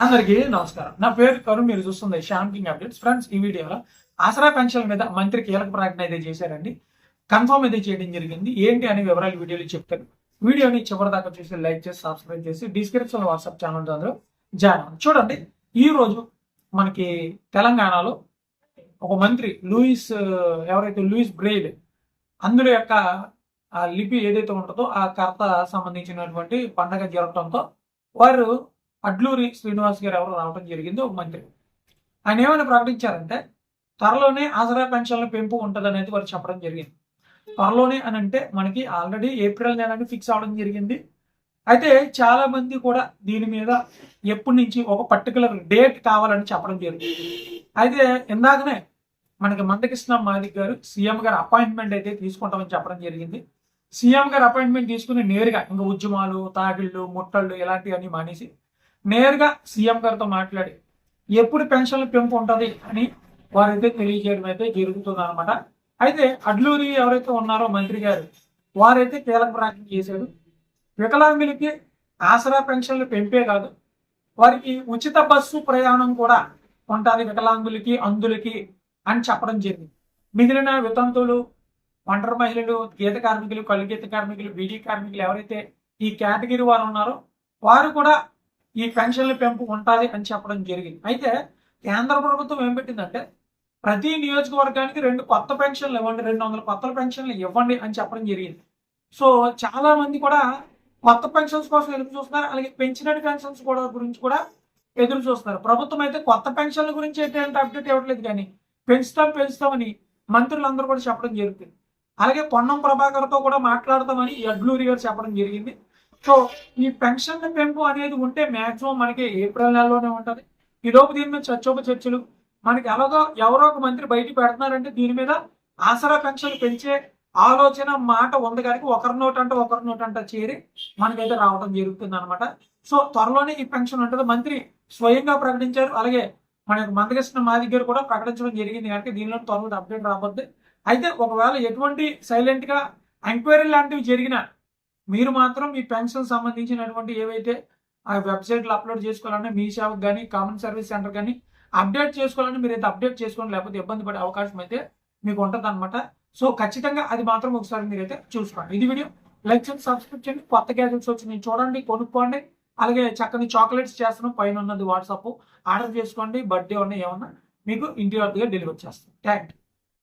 అందరికీ నమస్కారం. నా పేరు కరుణ్ మీరు చూస్తుంది శ్యామ్ కింగ్ అప్డేట్స్ ఫ్రెండ్స్ ఈ వీడియోలో ఆసరా పెన్షన్ మీద మంత్రి కీలక ప్రకటన అయితే చేశారండి. కన్ఫర్మ్ అయితే చేయడం జరిగింది. ఏంటి అనే వివరాలు వీడియోలో చెప్తాను. వీడియోని చివరిదాకా చూసి లైక్ చేసి సబ్స్క్రైబ్ చేసి డిస్క్రిప్షన్ వాట్సాప్ ఛానల్ అందరూ జాయిన్ అవ్వండి. చూడండి ఈ రోజు మనకి తెలంగాణలో ఒక మంత్రి లూయిస్ ఎవరైతే లూయిస్ బ్రెయిల్ అందులో యొక్క ఆ లిపి ఏదైతే ఉంటుందో ఆ కర్త సంబంధించినటువంటి పండగ జరగడంతో వారు అడ్లూరి శ్రీనివాస్ గారు ఎవరు రావడం జరిగింది ఒక మంత్రి. ఆయన ఏమైనా ప్రకటించారంటే త్వరలోనే ఆసరా పెన్షన్ల పెంపు ఉంటుంది అనేది వారు చెప్పడం జరిగింది. త్వరలోనే అని అంటే మనకి ఆల్రెడీ ఏప్రిల్ నెలని ఫిక్స్ అవడం జరిగింది. అయితే చాలా మంది కూడా దీని మీద ఎప్పటి నుంచి ఒక పర్టికులర్ డేట్ కావాలని చెప్పడం జరిగింది. అయితే ఇందాకనే మనకి మందకృష్ణ మాదిక్ గారు సీఎం గారు అపాయింట్మెంట్ అయితే తీసుకుంటామని చెప్పడం జరిగింది. సీఎం గారు అపాయింట్మెంట్ తీసుకుని నేరుగా ఇంకా ఉద్యమాలు తాగిళ్ళు ముట్టళ్ళు ఇలాంటివన్నీ మానేసి నేరుగా సీఎం గారితో మాట్లాడి ఎప్పుడు పెన్షన్ల పెంపు ఉంటుంది అని వారైతే తెలియజేయడం అయితే జరుగుతుంది అనమాట అయితే అడ్లూరి ఎవరైతే ఉన్నారో మంత్రి గారు వారైతే కీలక ప్రకటన చేశాడు వికలాంగులకి ఆసరా పెన్షన్లు పెంపే కాదు వారికి ఉచిత బస్సు ప్రయాణం కూడా ఉంటుంది వికలాంగులకి అందులకి అని చెప్పడం జరిగింది. మిగిలిన వితంతువులు ఒంటరి మహిళలు గీత కార్మికులు కళ్ళు గీత కార్మికులు బీడీ కార్మికులు ఎవరైతే ఈ కేటగిరీ వారు ఉన్నారో వారు కూడా ఈ పెన్షన్ల పెంపు ఉంటుంది అని చెప్పడం జరిగింది. అయితే కేంద్ర ప్రభుత్వం ఏం పెట్టిందంటే ప్రతి నియోజకవర్గానికి రెండు కొత్త పెన్షన్లు ఇవ్వండి రెండు వందల కొత్త పెన్షన్లు ఇవ్వండి అని చెప్పడం జరిగింది. సో చాలా మంది కూడా కొత్త పెన్షన్స్ కోసం ఎదురు చూస్తున్నారు. అలాగే పెంచినట్టు పెన్షన్స్ కూడా గురించి కూడా ఎదురు చూస్తున్నారు. ప్రభుత్వం అయితే కొత్త పెన్షన్ల గురించి ఎటువంటి అప్డేట్ ఇవ్వట్లేదు కానీ పెంచుతాం పెంచుతామని మంత్రులందరూ కూడా చెప్పడం జరుగుతుంది. అలాగే పొన్నం ప్రభాకర్తో కూడా మాట్లాడతామని అడ్లూరి గారు చెప్పడం జరిగింది. సో ఈ పెన్షన్ పెంపు అనేది ఉంటే మాక్సిమం మనకి ఏప్రిల్ నెలలోనే ఉంటుంది. ఈలోపు దీని మీద చర్చోప చర్చలు. మనకి ఎలాగో ఎవరో ఒక మంత్రి బయట పెడుతున్నారంటే దీని మీద ఆసరా పెన్షన్ పెంచే ఆలోచన మాట ఉంది కానీ ఒకరి నోటంట ఒకరి నోటంట చేరి మనకైతే రావడం జరుగుతుంది అనమాట సో త్వరలోనే ఈ పెన్షన్ ఉంటుంది. మంత్రి స్వయంగా ప్రకటించారు. అలాగే మన మందకృష్ణ మా దగ్గర కూడా ప్రకటించడం జరిగింది కనుక దీనిలో త్వరలో అప్డేట్ రాబోద్ది. అయితే ఒకవేళ ఎటువంటి సైలెంట్గా ఎంక్వైరీ లాంటివి జరిగినా మీరు మాత్రం మీ పెన్షన్ సంబంధించినటువంటి ఏవైతే ఆ వెబ్సైట్లో అప్లోడ్ చేసుకోవాలన్నా మీ సేవకు కానీ కామన్ సర్వీస్ సెంటర్ కానీ అప్డేట్ చేసుకోవాలని మీరు అయితే అప్డేట్ చేసుకోండి లేకపోతే ఇబ్బంది పడే అవకాశం అయితే మీకు ఉంటుంది అనమాట సో ఖచ్చితంగా అది మాత్రం ఒకసారి మీరైతే చూసుకోండి. ఇది వీడియో. లైక్ చేయండి సబ్స్క్రైబ్ చేయండి. కొత్త గ్యాజెట్స్ వచ్చి చూడండి కొనుక్కోండి. అలాగే చక్కని చాక్లెట్స్ చేస్తున్నాం పైన ఉన్నది వాట్సాప్. ఆర్డర్ చేసుకోండి బర్త్డే ఉన్నాయి ఏమన్నా మీకు ఇంటి వద్దగా డెలివరీ చేస్తాం థ్యాంక్ యూ